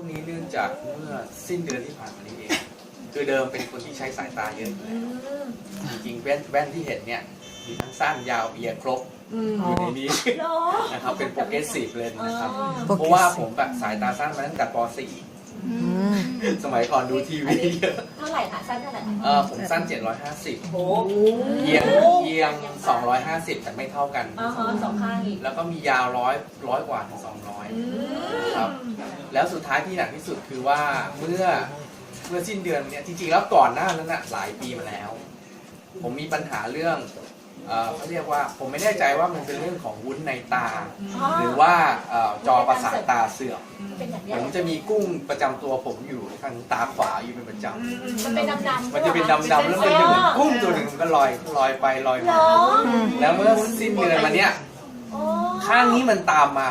วงนี้เนื่องจากเมื่อสิ้นเดือนที่ผ่านมานี้เอง คือเดิมเป็นคนที่ใช้สายตาเยอะอยู่อืแล้วมจริงๆแว่นแว่นที่เห็นเนี่ยมีทั้งสั้นยาวเอียครบอืมอยู่ในนี้เหรอนะครับเป็นโปรเกรสซีฟเลนอ๋อนะครับ เพราะว่าผมแบบสายตาสั้นมาตั้งแต่ปอืม .4 สมัยก่อนดูทีวีเยอะเท่าไหร่คะสั้นเท่าไหร่เออผมสั้น 750โอ้เอียงเอียง 250 แต่ไม่เท่ากันอ่าฮะสองข้างอีกแล้วก็มียาวร้อยร้อยกว่าถึงอื200มครับ แล้วสุดท้ายที่หนักที่สุดคือว่าเมื่อเมื่อสิ้นเดือนเนี่ยจริงๆแล้วก่อนหน้านั้นนะหลายปีมาแล้ว ผมมีปัญหาเรื่องเอ่อเขาเรียกว่าผมไม่แน่ใจว่ามันเป็นเรื่องของวุ้นในตาอ๋อหรือว่าเอ่อจอประสาทตาเสื่อมเป็นอย่างผนี้มจะมีกุ้งประจำตัวผมอยู่ทางตาขวาอยู่เป็นประจำมันเป็นดำๆมันจะเป็นดำๆแล้วมันจะเหมือนกุ้งตัวหนึ่งมันก็ลอยลอยไปลอยเหรมาอแล้วเมื่อสิ้นเดือนมาเนี้ยอ๋อข้างนี้มันตามมา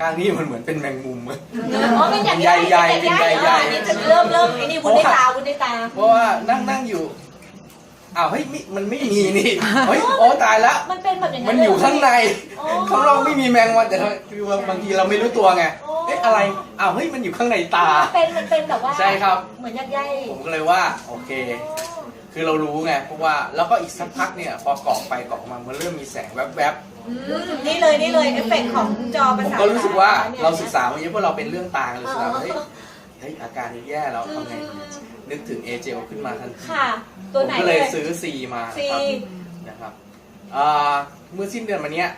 ข้างนี้มันเหมือนเป็นแมงมุมอ๋อเป็นอย่างนี้ใหญ่ๆเป็นใหญ่ๆอ๋อนี่จะเริ่มเริ่มไอ้นี่วุ้นในตาวุ้นในตาเพราะว่านั่งนั่งอยู่อ้าวเฮ้ยมิมันไม่มีนี่เฮ้ยโอ้ตายละมันเป็นแบบอย่างมันอยู่ข้างในอ๋อ ข้างนอกไม่มีแมงวันแต่ทำไมคือว่าบางทีเราไม่รู้ตัวไงอ๋อเอ๊ะอะไรอ้าวเฮ้ยมันอยู่ข้างในตา มันเป็นมันเป็นแบบว่าใช่ครับ เหมือนยักษ์ใหญ่ผมก็เลยว่าโอเค คือเรารู้ไงเพราะว่าแล้วก็อีกสักพักเนี่ยพอกรอกไปกรอกมามันเริ่มมีแสงแวบอืม นี่เลยนี่เลยเอฟเฟกต์ของจอๆปผระมสาทก็รู้สึกว่านี่ยเราศึกษามาเยอะเพราะเราเป็นเรื่องตาเลยศึกษาว่าเฮ้ยอ๋อเฮ้ยอาการนี้แย่แล้วทำไงดีนึกถึงเอเจลขึ้นมาทันทีค่ะ ผตัวมไหนก็เลเลยยซื้อซีมาซีครับนะครับเอ่อเมื่อสิ้นเดือนมาเนี้ย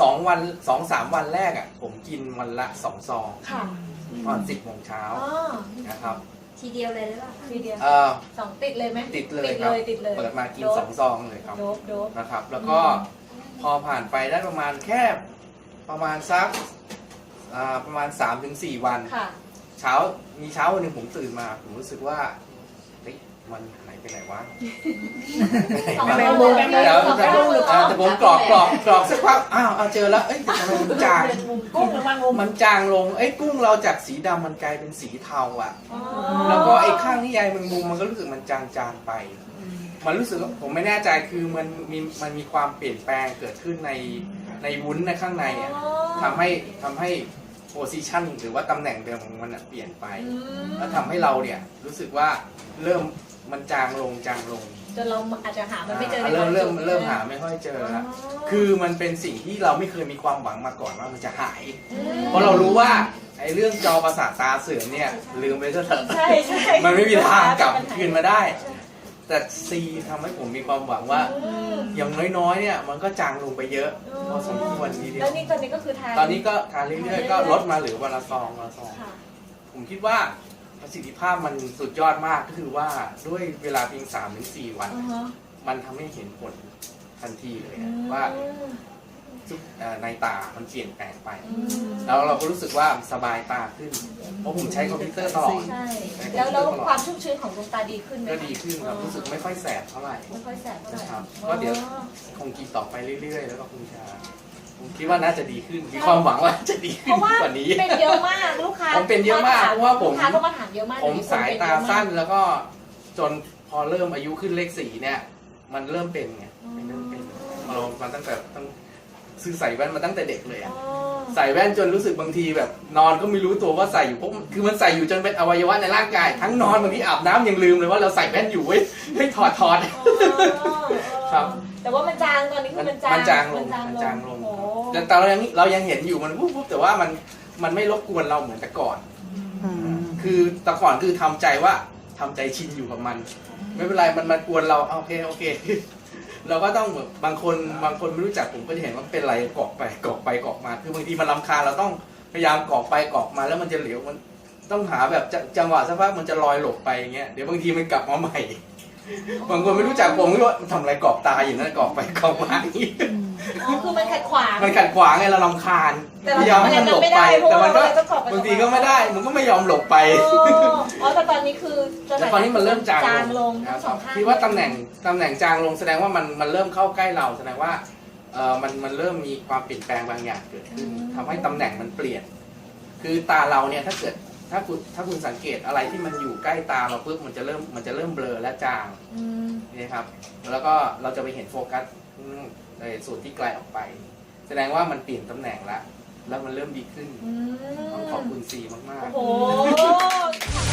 สองวันสองสามวันแรกอะผมกินวันละสองซองค่ะตอนสิบโมงเช้าอ๋อนะครับทีเดียวเลยหรือเปล่าทีเดียวเอ่อสองติดเลยไหมติดเลยติดครัเลบยติดเลยเปิดมากินสองซองเลยครับ โดบโดบนะครับ แล้วก็ พอผ่านไปได้ประมาณแค่ประมาณสักอ่าประมาณ3าถึงสวัน ค่ะ เช้ามีเช้าวันหนึ่งผมตื่นมา ผมรู้สึกว่าเฮ้ยมันหายไปไหนวะ สองมันแมหายงไปมุมไหนวะแมงมุมแต่สองแมงมุมหรืออ่าแต่ผมกรอกกรอกกรอกสักพักอ้าวเอาเจอแล้วเอ้ยทำไมมันจางกุ้งหรือแมงมุมมันจางลงเอ้ยกุ้งเราจากสีดำมันกลายเป็นสีเทาอะอ๋อแล้วก็ไอ้ข้างที่ใยแมงมุมมันก็รู้สึกมันจางจางๆไป มันรู้สึกว่าผมไม่แน่ใจคือมันมีมันมีความเปลี่ยนแปลงเกิดขึ้นในในวุ้นในข้างในอะทำให้ทำให้โพซิชันหรือว่าตำแหน่งเดิมของมันอะเปลี่ยนไป อืมแล้วทำให้เราเนี่ยรู้สึกว่าเริ่มมันจางลงจางลงจนเราอาจจะหามันไม่เจออ่าในเริ่มเริ่มจุดเริ่มหาไม่ค่อยเจอแล้วคือมันเป็นสิ่งที่เราไม่เคยมีความหวังมาก่อนว่ามันจะหายมเพราะเรารู้ว่าไอ้เรื่องจอประสาทตาเสื่อมเนี่ยลืมไปซะเถอะ ใช่ใช่มันไม่มีทางกลับคืนมาได้ แต่ซีทำให้ผมมีความหวังว่าอืมอย่างน้อยๆเนี่ยมันก็จางลงไปเยอะพอสมควรทีเดียแล้ว วนี่ตอนนี้ก็คือทานตอนนี้ก็ทานเรื่อยๆก็ลดมาเหลือวันละซองวันละซอง ค่ะ ผมคิดว่าประสิทธิภาพมันสุดยอดมากก็คือว่าด้วยเวลาเพียงสามถึงสี่วันอือฮะมันทำให้เห็นผลทันทีเลยอือะมว่าจุดเอ่อ ในตา มันเปลี่ยนแปลงไปอืมแล้วเราก็รู้สึกว่าสบายตาขึ้น เพราะผมใช้คอมพิวเตอร์ตลอดใช่แล้วแล้วความชุ่มชื้นของดวงตาดีขึ้นไหมก็ดีขึ้นครับรู้สึกไม่ค่อยแสบเท่าไหร่ไม่ค่อยแสบเท่าไหร่นะครับก็เดี๋ยวคงกินต่อไปเรื่อย ๆ แล้วก็คงจะผมคิดว่าน่าจะดีขึ้น มีความหวังว่าจะดีเพขึ้นราะว่ากว่านี้เป็นเยอะมากลูกค้าผมเป็นเยอะมากเพราะว่าผมลูกค้าก็มาถามเยอะมากผมสายตาสั้นแล้วก็จนพอเริ่มอายุขึ้นเลขสี่เนี่ย มันเริ่มเป็นไงมันเริ่มเป็นเรามาตั้งแต่ตั้ง ซื้อใส่แว่นมาตั้งแต่เด็กเลยอ๋อะอใส่แว่นจนรู้สึกบางทีแบบนอนก็ไม่รู้ตัวว่าใส่อยู่เพราะคือมันใส่อยู่จนเป็นอวัยวะในร่างกาย ทั้งนอนบางทีอาบน้ำยังลืมเลยว่าเราใส่แว่นอยู่เว้ยไม่ถอดถอดครับ แต่ว่ามันจางตอนนี้คือมันจางมันจางลงมันจางลงโอ้แต่แต่เรายังเรายังเห็นอยู่มันวุบๆแต่ว่ามันมันไม่รบกวนเราเหมือนแต่ก่อนอืมคือแต่ก่อนคือทำใจว่าทำใจชินอยู่กับมัน ไม่เป็นไรมันมันกวนเราเอาโอเคโอเค เราก็ต้องแบบบางคนบางคนไม่รู้จักผมก็จะเห็นว่าเป็นอะไรกรอกไปกรอกไปกรอกมา คือบางทีมันลำคาญเราต้องพยายามกรอกไปกรอกมาแล้วมันจะเหลวมันต้องหาแบบจะจังหวะสักพักมันจะลอยหลบไปอย่างเงี้ยเดี๋ยวบางทีมันกลับมาใหม่ บางคนไม่รู้จักผมก็ว่ามันทำอะไรกรอกตาอยู่นั่นกรอกไปกรอกมาอย่างงี้อ๋อคือมันขัดขวาง มันขัดขวางไงเราลำคาญแต่พยายามให้มันหลบไปเราแต่มันก็เราต้องกรอกไป บางทีก็ไม่ได้ มันก็ไม่ยอมหลบไป อ๋ออ๋อแต่ตอนนี้คือสแต่ถาะตอนนี้มันเริ่มจางจางลงนะทั้งคสรัอบงข้างที่ว่าตำแหน่งตำแหน่งจางลงแสดงว่ามันมันเริ่มเข้าใกล้เราแสดงว่าเออมันมันเริ่มมีความเปลี่ยนแปลงบางอย่างเกิดขึ้นทำให้ตำแหน่งมันเปลี่ยน คือตาเราเนี่ยถ้าเกิดถ้าคุณถ้าคุณสังเกตอะไรที่มันอยู่ใกล้ตาเราปุ๊บมันจะเริ่มมันจะเริ่มเบลอและจางอืมนี่ครับ แล้วก็เราจะไปเห็นโฟกัสในส่วนที่ไกลออกไป แสดงว่ามันเปลี่ยนตำแหน่งแล้ว แล้วมันเริ่มดีขึ้นต้องขอบคุณซีมากๆ